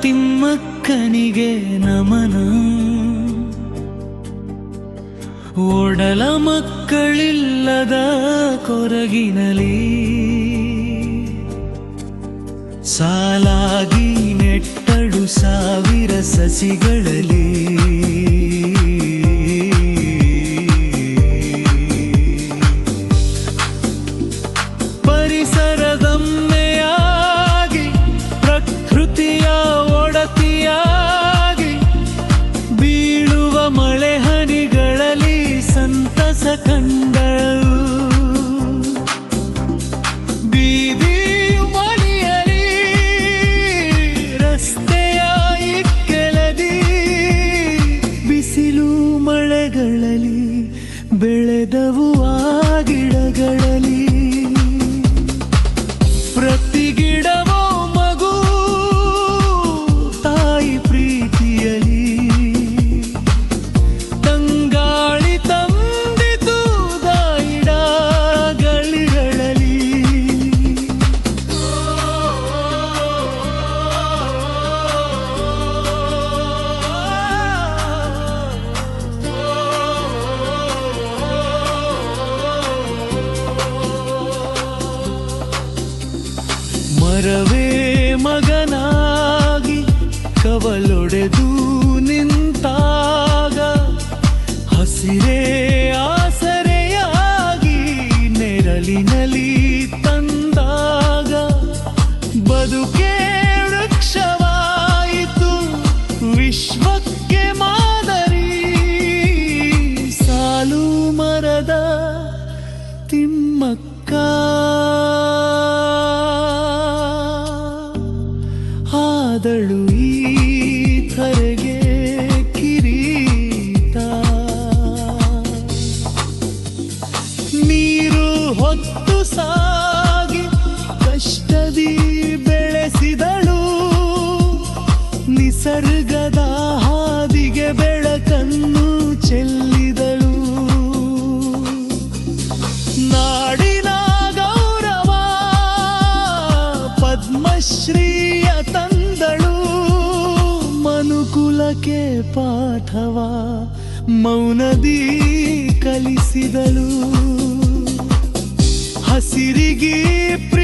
ತಿಮ್ಮಕ್ಕನಿಗೆ ನಮನ. ಒಡಲ ಮಕ್ಕಳಿಲ್ಲದ ಕೊರಗಿನಲಿ ಸಾಲಾಗಿ ನೆಟ್ಟಡು ಸಾವಿರ ಸಸಿಗಳಲ್ಲಿ. ಮರವೇ ಮಗನಾಗಿ ಕವಲು ಆದಳು ಈ ಕಿರೀತ ನೀರು ಹೊತ್ತು ಸಾ ಪಾಠವ ಮೌನದಿ ಕಲಿಸಿದಳು. ಹಸಿರಿಗೆ ಪ್ರ